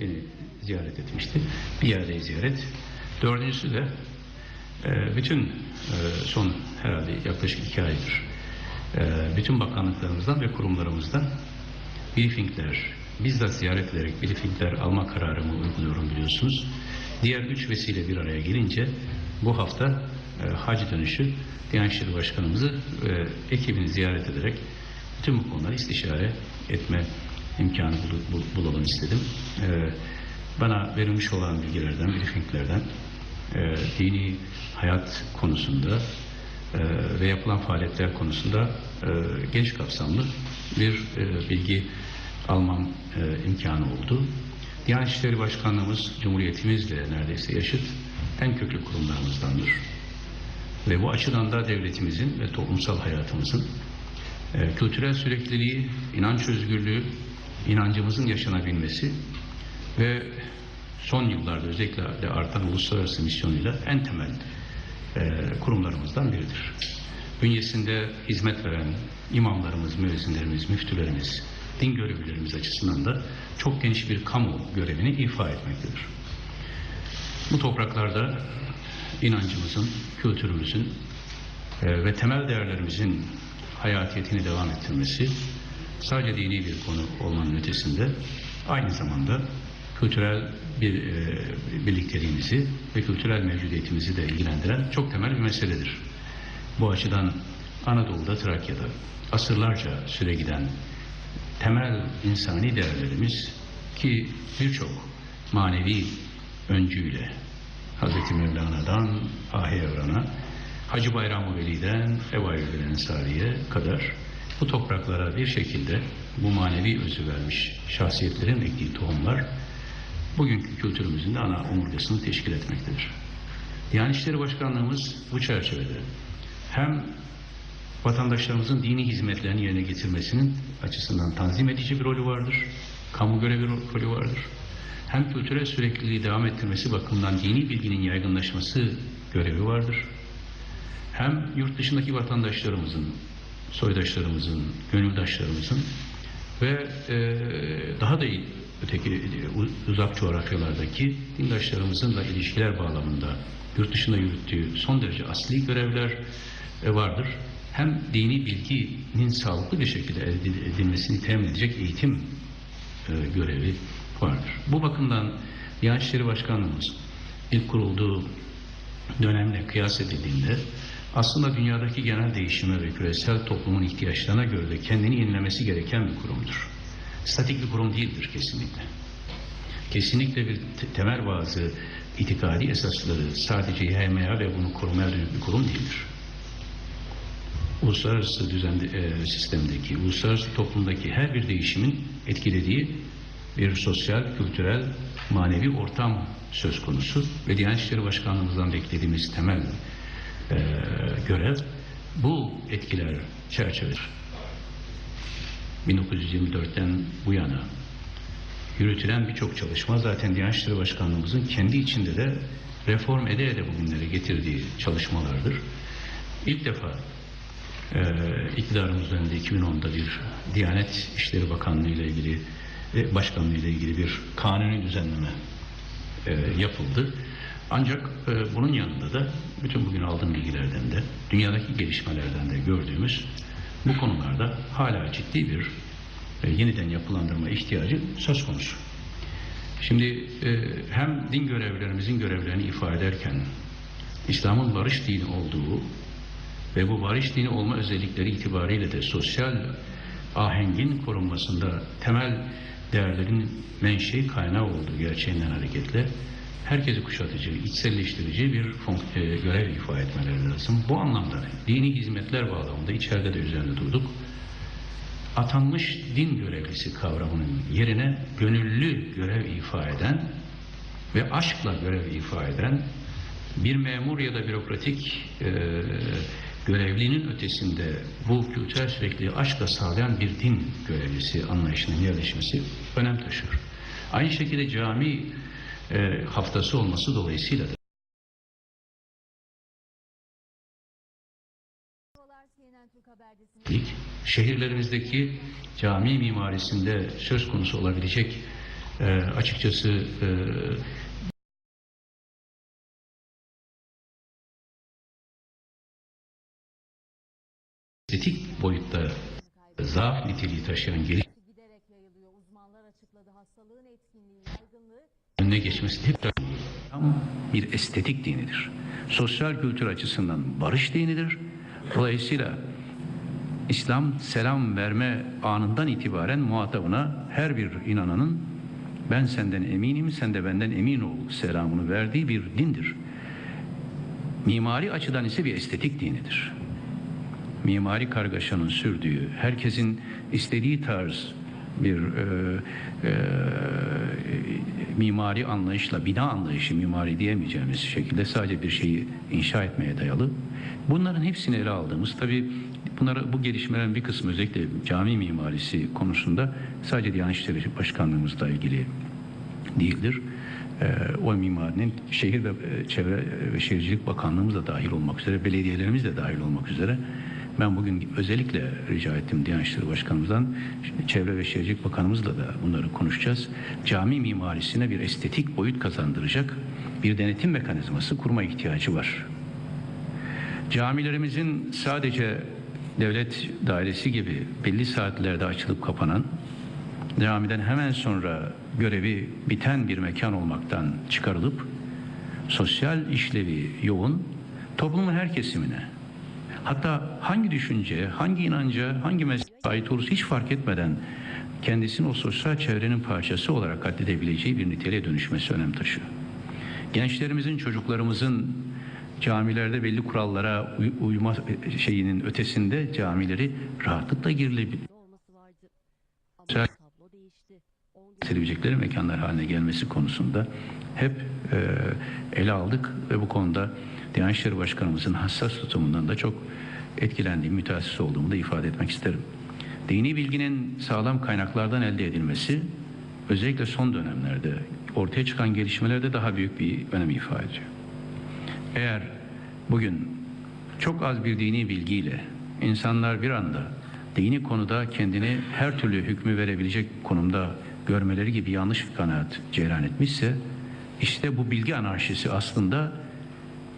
beni ziyaret etmişti. Bir yerde ziyaret. Dördüncüsü de e, bütün e, son herhalde yaklaşık iki aydır e, bütün bakanlıklarımızdan ve kurumlarımızdan briefingler, bizzat ziyaret ederek briefingler alma kararımı uyguluyorum biliyorsunuz. Diğer üç vesile bir araya gelince bu hafta e, hac dönüşü Diyanet İşleri Başkanımızı e, ekibini ziyaret ederek bütün bu konuları istişare etme imkanı bul- bul- bulalım istedim. E, bana verilmiş olan bilgilerden, briefinglerden e, dini hayat konusunda e, ve yapılan faaliyetler konusunda e, geniş kapsamlı bir e, bilgi almam e, imkanı oldu. Diyanet İşleri Başkanlığımız Cumhuriyetimizle neredeyse yaşıt en köklü kurumlarımızdandır. Ve bu açıdan da devletimizin ve toplumsal hayatımızın e, kültürel sürekliliği, inanç özgürlüğü, inancımızın yaşanabilmesi ve son yıllarda özellikle artan uluslararası misyonuyla en temel e, kurumlarımızdan biridir. Bünyesinde hizmet veren imamlarımız, müezzinlerimiz, müftülerimiz, din görevlilerimiz açısından da çok geniş bir kamu görevini ifa etmektedir. Bu topraklarda inancımızın, kültürümüzün e, ve temel değerlerimizin hayatiyetini devam ettirmesi sadece dini bir konu olmanın ötesinde aynı zamanda kültürel bir e, birlikteliğimizi ve kültürel mevcudiyetimizi de ilgilendiren çok temel bir meseledir. Bu açıdan Anadolu'da, Trakya'da asırlarca süre giden temel insani değerlerimiz ki birçok manevi öncüyle Hz. Mevlana'dan Ahi Evran'a Hacı Bayram Veli'den Ebu Eyyub Ensari'ye kadar bu topraklara bir şekilde bu manevi özü vermiş şahsiyetlerin ektiği tohumlar bugünkü kültürümüzün de ana omurgasını teşkil etmektedir. Diyanet İşleri Başkanlığımız bu çerçevede hem vatandaşlarımızın dini hizmetlerini yerine getirmesinin açısından tanzim edici bir rolü vardır. Kamu görevi ro- rolü vardır. Hem kültürel sürekliliği devam ettirmesi bakımından dini bilginin yaygınlaşması görevi vardır. Hem yurt dışındaki vatandaşlarımızın, soydaşlarımızın, gönüldaşlarımızın ve e, daha da öteki e, uzak coğrafyalardaki dindaşlarımızın da ilişkiler bağlamında yurt dışında yürüttüğü son derece asli görevler e, vardır. Hem dini bilginin sağlıklı bir şekilde elde edilmesini temin edecek eğitim e, görevi vardır. Bu bakımdan Diyanet İşleri Başkanlığımız ilk kurulduğu dönemle kıyas edildiğinde aslında dünyadaki genel değişime ve küresel toplumun ihtiyaçlarına göre de kendini yenilemesi gereken bir kurumdur. Statik bir kurum değildir kesinlikle. Kesinlikle bir te- temel bazı itikadi esasları sadece yaymaya ve bunu korumaya dönük bir kurum değildir. Uluslararası düzende, e, sistemdeki, uluslararası toplumdaki her bir değişimin etkilediği bir sosyal, kültürel, manevi ortam söz konusu ve Diyanet İşleri Başkanlığımızdan beklediğimiz temel e, görev bu etkiler çerçevedir. 1924'ten bu yana yürütülen birçok çalışma zaten Diyanet İşleri Başkanlığımızın kendi içinde de reform ede ede bugünlere getirdiği çalışmalardır. İlk defa e, iktidarımız döneminde 2010'da bir Diyanet İşleri Bakanlığı ile ilgili ve Başkanlığı ile ilgili bir kanuni düzenleme e, yapıldı. Ancak e, bunun yanında da bütün bugün aldığım bilgilerden de dünyadaki gelişmelerden de gördüğümüz bu konularda hala ciddi bir e, yeniden yapılandırma ihtiyacı söz konusu. Şimdi e, hem din görevlerimizin görevlerini ifade ederken İslam'ın barış dini olduğu ve bu barış dini olma özellikleri itibariyle de sosyal ahengin korunmasında temel değerlerin menşei kaynağı olduğu gerçeğinden hareketle herkesi kuşatıcı, içselleştirici bir e, görev ifa etmeleri lazım. Bu anlamda dini hizmetler bağlamında içeride de üzerinde durduk. Atanmış din görevlisi kavramının yerine gönüllü görev ifa eden ve aşkla görev ifa eden bir memur ya da bürokratik e, görevlinin ötesinde bu kültürel sürekliliği aşkla sağlayan bir din görevlisi anlayışının yerleşmesi önem taşıyor. Aynı şekilde cami e, haftası olması dolayısıyla da. Şehirlerimizdeki cami mimarisinde söz konusu olabilecek e, açıkçası e, estetik boyutta zaaf niteliği taşıyan geliş önüne geçmesi hep tam bir estetik dinidir. Sosyal kültür açısından barış dinidir. Dolayısıyla İslam selam verme anından itibaren muhatabına her bir inananın ben senden eminim sen de benden emin ol selamını verdiği bir dindir. Mimari açıdan ise bir estetik dinidir mimari kargaşanın sürdüğü, herkesin istediği tarz bir e, e, mimari anlayışla, bina anlayışı mimari diyemeyeceğimiz şekilde sadece bir şeyi inşa etmeye dayalı. Bunların hepsini ele aldığımız, tabi bunları, bu gelişmelerin bir kısmı özellikle cami mimarisi konusunda sadece Diyanet İşleri Başkanlığımızla ilgili değildir. Ee, o mimarinin şehir ve e, çevre ve şehircilik bakanlığımız da dahil olmak üzere, belediyelerimiz de dahil olmak üzere ben bugün özellikle rica ettim Diyanet İşleri Başkanımızdan, Çevre ve Şehircilik Bakanımızla da bunları konuşacağız. Cami mimarisine bir estetik boyut kazandıracak bir denetim mekanizması kurma ihtiyacı var. Camilerimizin sadece devlet dairesi gibi belli saatlerde açılıp kapanan, camiden hemen sonra görevi biten bir mekan olmaktan çıkarılıp sosyal işlevi yoğun toplumun her kesimine hatta hangi düşünce, hangi inanca, hangi mezhebe ait olursa hiç fark etmeden kendisini o sosyal çevrenin parçası olarak addedebileceği bir niteliğe dönüşmesi önem taşıyor. Gençlerimizin, çocuklarımızın camilerde belli kurallara uy- uyma şeyinin ötesinde camileri rahatlıkla girilebilir. 10 gösterebilecekleri mekanlar haline gelmesi konusunda hep e, ele aldık ve bu konuda Diyanet İşleri Başkanımızın hassas tutumundan da çok etkilendiğim, müteassis olduğumu da ifade etmek isterim. Dini bilginin sağlam kaynaklardan elde edilmesi özellikle son dönemlerde ortaya çıkan gelişmelerde daha büyük bir önem ifade ediyor. Eğer bugün çok az bir dini bilgiyle insanlar bir anda dini konuda kendini her türlü hükmü verebilecek konumda görmeleri gibi yanlış bir kanaat cereyan etmişse işte bu bilgi anarşisi aslında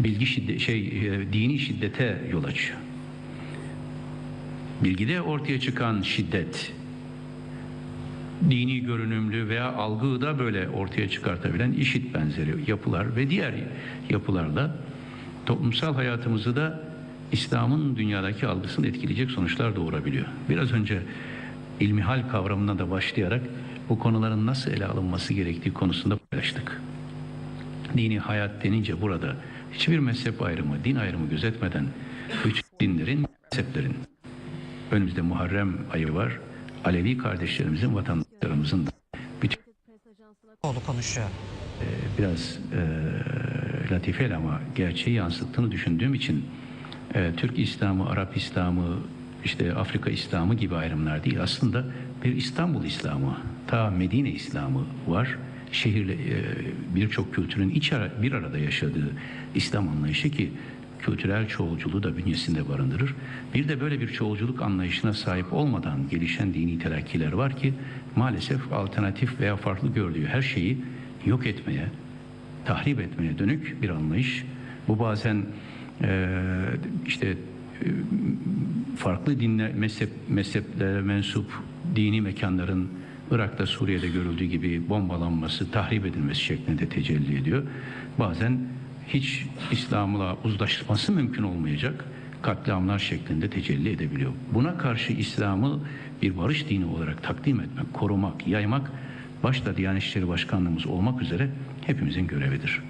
bilgi şiddet, şey e, dini şiddete yol açıyor. Bilgide ortaya çıkan şiddet dini görünümlü veya algıyı da böyle ortaya çıkartabilen işit benzeri yapılar ve diğer yapılarla toplumsal hayatımızı da İslam'ın dünyadaki algısını etkileyecek sonuçlar doğurabiliyor. Biraz önce ilmihal kavramına da başlayarak bu konuların nasıl ele alınması gerektiği konusunda paylaştık. Dini hayat denince burada hiçbir mezhep ayrımı, din ayrımı gözetmeden bütün dinlerin, mezheplerin önümüzde Muharrem ayı var. Alevi kardeşlerimizin, vatandaşlarımızın da bütün Oğlu konuşuyor. biraz e, latifeli ama gerçeği yansıttığını düşündüğüm için e, Türk İslamı, Arap İslamı, işte Afrika İslamı gibi ayrımlar değil. Aslında bir İstanbul İslamı, ta Medine İslamı var. Şehirle e, birçok kültürün iç ara, bir arada yaşadığı İslam anlayışı ki kültürel çoğulculuğu da bünyesinde barındırır. Bir de böyle bir çoğulculuk anlayışına sahip olmadan gelişen dini telakkiler var ki maalesef alternatif veya farklı gördüğü her şeyi yok etmeye, tahrip etmeye dönük bir anlayış. Bu bazen eee, işte e, farklı dinler, mezhep, mezheplere mensup dini mekanların Irak'ta Suriye'de görüldüğü gibi bombalanması, tahrip edilmesi şeklinde tecelli ediyor. Bazen hiç İslam'la uzlaşması mümkün olmayacak katliamlar şeklinde tecelli edebiliyor. Buna karşı İslam'ı bir barış dini olarak takdim etmek, korumak, yaymak başta Diyanet İşleri Başkanlığımız olmak üzere hepimizin görevidir.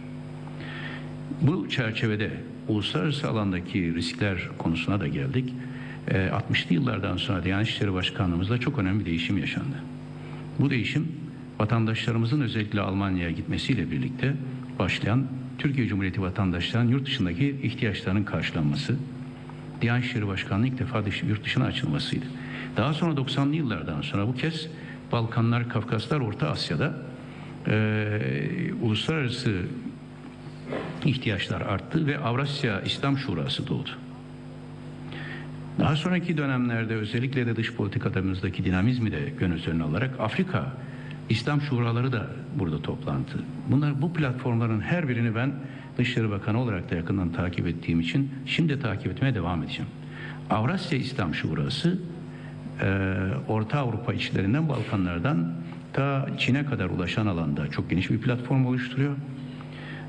Bu çerçevede uluslararası alandaki riskler konusuna da geldik. Ee, 60'lı yıllardan sonra Diyanet İşleri Başkanlığımızda çok önemli bir değişim yaşandı. Bu değişim vatandaşlarımızın özellikle Almanya'ya gitmesiyle birlikte başlayan Türkiye Cumhuriyeti vatandaşlarının yurt dışındaki ihtiyaçlarının karşılanması, Diyanet İşleri Başkanlığı ilk defa yurt dışına açılmasıydı. Daha sonra 90'lı yıllardan sonra bu kez Balkanlar, Kafkaslar, Orta Asya'da eee, uluslararası ihtiyaçlar arttı ve Avrasya İslam Şurası doğdu. Daha sonraki dönemlerde özellikle de dış politikalarımızdaki dinamizmi de göz önüne alarak Afrika İslam şuraları da burada toplantı. Bunlar bu platformların her birini ben Dışişleri Bakanı olarak da yakından takip ettiğim için şimdi takip etmeye devam edeceğim. Avrasya İslam Şurası e, Orta Avrupa içlerinden Balkanlardan ta Çin'e kadar ulaşan alanda çok geniş bir platform oluşturuyor.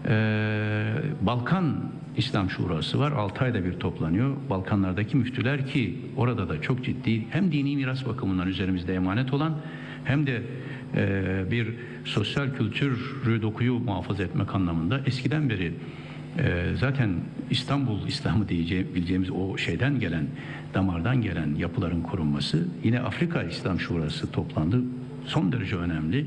Ee, Balkan İslam Şurası var. 6 ayda bir toplanıyor. Balkanlardaki müftüler ki orada da çok ciddi hem dini miras bakımından üzerimizde emanet olan hem de e, bir sosyal kültürü dokuyu muhafaza etmek anlamında eskiden beri e, zaten İstanbul İslamı diyebileceğimiz o şeyden gelen damardan gelen yapıların korunması yine Afrika İslam Şurası toplandı. Son derece önemli.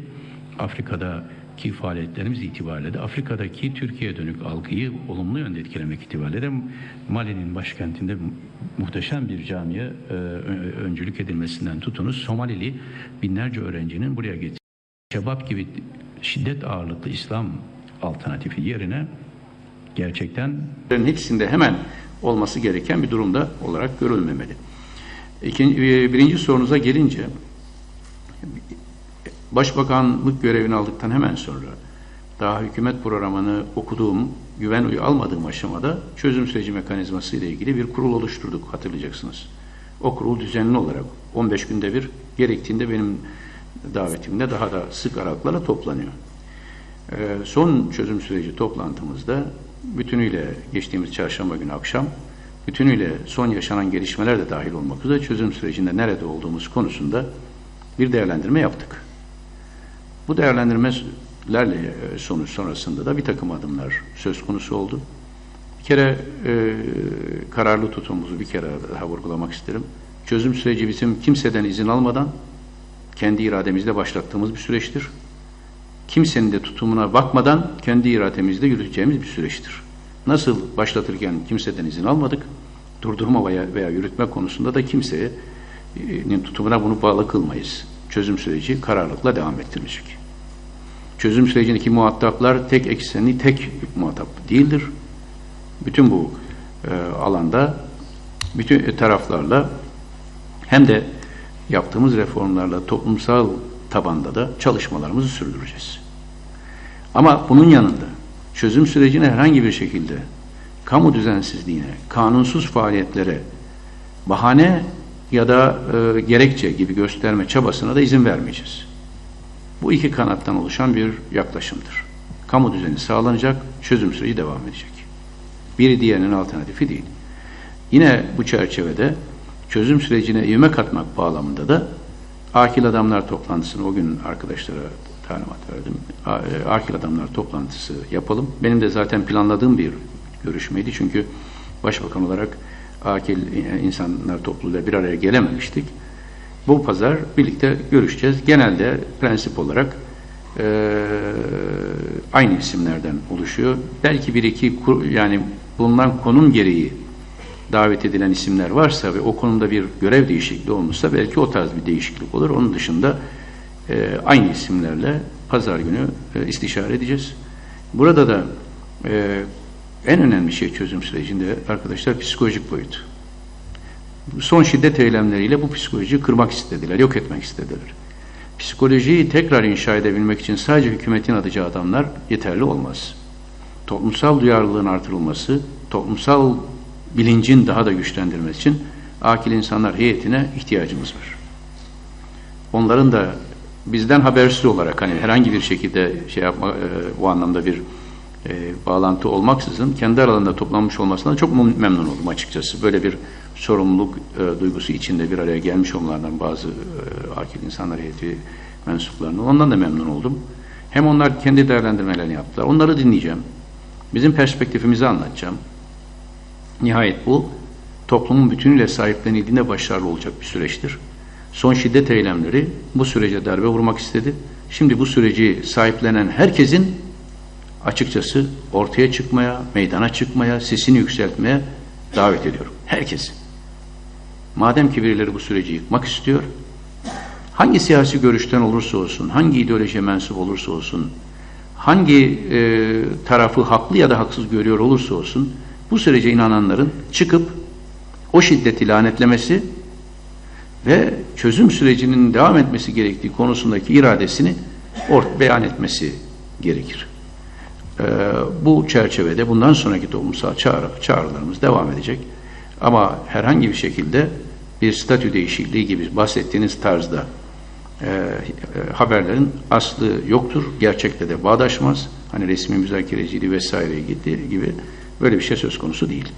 Afrika'daki faaliyetlerimiz itibariyle de Afrika'daki Türkiye'ye dönük algıyı olumlu yönde etkilemek itibariyle de Mali'nin başkentinde mu- muhteşem bir camiye e, öncülük edilmesinden tutunuz Somalili binlerce öğrencinin buraya getirdi. Şebap gibi şiddet ağırlıklı İslam alternatifi yerine gerçekten hepsinde hemen olması gereken bir durumda olarak görülmemeli. İkinci, e, birinci sorunuza gelince Başbakanlık görevini aldıktan hemen sonra daha hükümet programını okuduğum, güven oyu almadığım aşamada çözüm süreci mekanizması ile ilgili bir kurul oluşturduk hatırlayacaksınız. O kurul düzenli olarak 15 günde bir gerektiğinde benim davetimde daha da sık aralıklarla toplanıyor. Ee, son çözüm süreci toplantımızda bütünüyle geçtiğimiz çarşamba günü akşam bütünüyle son yaşanan gelişmeler de dahil olmak üzere çözüm sürecinde nerede olduğumuz konusunda bir değerlendirme yaptık. Bu değerlendirmelerle e, sonuç sonrasında da bir takım adımlar söz konusu oldu. Bir kere e, kararlı tutumumuzu bir kere daha vurgulamak isterim. Çözüm süreci bizim kimseden izin almadan kendi irademizle başlattığımız bir süreçtir. Kimsenin de tutumuna bakmadan kendi irademizle yürüteceğimiz bir süreçtir. Nasıl başlatırken kimseden izin almadık, durdurma veya, veya yürütme konusunda da kimsenin tutumuna bunu bağlı kılmayız. Çözüm süreci kararlılıkla devam ettirilecek. Çözüm sürecindeki muhataplar tek eksenli, tek muhatap değildir. Bütün bu e, alanda bütün taraflarla hem de yaptığımız reformlarla toplumsal tabanda da çalışmalarımızı sürdüreceğiz. Ama bunun yanında çözüm sürecine herhangi bir şekilde kamu düzensizliğine, kanunsuz faaliyetlere bahane ya da e, gerekçe gibi gösterme çabasına da izin vermeyeceğiz. Bu iki kanattan oluşan bir yaklaşımdır. Kamu düzeni sağlanacak, çözüm süreci devam edecek. Biri diğerinin alternatifi değil. Yine bu çerçevede çözüm sürecine ivme katmak bağlamında da akil adamlar toplantısını o gün arkadaşlara talimat verdim. E, Akil adamlar toplantısı yapalım. Benim de zaten planladığım bir görüşmeydi. Çünkü başbakan olarak akil e, insanlar topluluğuyla bir araya gelememiştik. Bu pazar birlikte görüşeceğiz. Genelde prensip olarak e, aynı isimlerden oluşuyor. Belki bir iki yani bulunan konum gereği davet edilen isimler varsa ve o konuda bir görev değişikliği olmuşsa belki o tarz bir değişiklik olur. Onun dışında e, aynı isimlerle pazar günü e, istişare edeceğiz. Burada da e, en önemli şey çözüm sürecinde arkadaşlar psikolojik boyut. Bu Son şiddet eylemleriyle bu psikolojiyi kırmak istediler, yok etmek istediler. Psikolojiyi tekrar inşa edebilmek için sadece hükümetin atacağı adamlar yeterli olmaz. Toplumsal duyarlılığın artırılması, toplumsal bilincin daha da güçlendirilmesi için akil insanlar heyetine ihtiyacımız var. Onların da bizden habersiz olarak hani herhangi bir şekilde şey yapma e, bu anlamda bir e, bağlantı olmaksızın kendi aralarında toplanmış olmasından çok mem- memnun oldum açıkçası. Böyle bir sorumluluk e, duygusu içinde bir araya gelmiş olmalarından bazı e, akil insanlar heyeti mensuplarının ondan da memnun oldum. Hem onlar kendi değerlendirmelerini yaptılar. Onları dinleyeceğim. Bizim perspektifimizi anlatacağım. Nihayet bu toplumun bütünüyle sahiplenildiğinde başarılı olacak bir süreçtir. Son şiddet eylemleri bu sürece darbe vurmak istedi. Şimdi bu süreci sahiplenen herkesin açıkçası ortaya çıkmaya, meydana çıkmaya, sesini yükseltmeye davet ediyorum. Herkesi. Madem ki birileri bu süreci yıkmak istiyor, hangi siyasi görüşten olursa olsun, hangi ideolojiye mensup olursa olsun, hangi e, tarafı haklı ya da haksız görüyor olursa olsun, bu sürece inananların çıkıp o şiddeti lanetlemesi ve çözüm sürecinin devam etmesi gerektiği konusundaki iradesini ort beyan etmesi gerekir. Ee, bu çerçevede bundan sonraki toplumsal çağrı, çağrılarımız devam edecek. Ama herhangi bir şekilde bir statü değişikliği gibi bahsettiğiniz tarzda e, e, haberlerin aslı yoktur. Gerçekte de bağdaşmaz. Hani resmi müzakereciliği vesaireye gitti gibi böyle bir şey söz konusu değil.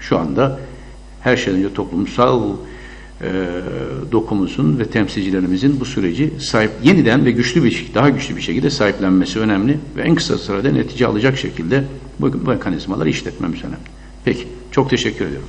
Şu anda her şeyden önce toplumsal e, dokumuzun ve temsilcilerimizin bu süreci sahip yeniden ve güçlü bir daha güçlü bir şekilde sahiplenmesi önemli ve en kısa sürede netice alacak şekilde bu mekanizmaları işletmemiz önemli. Peki, çok teşekkür ediyorum.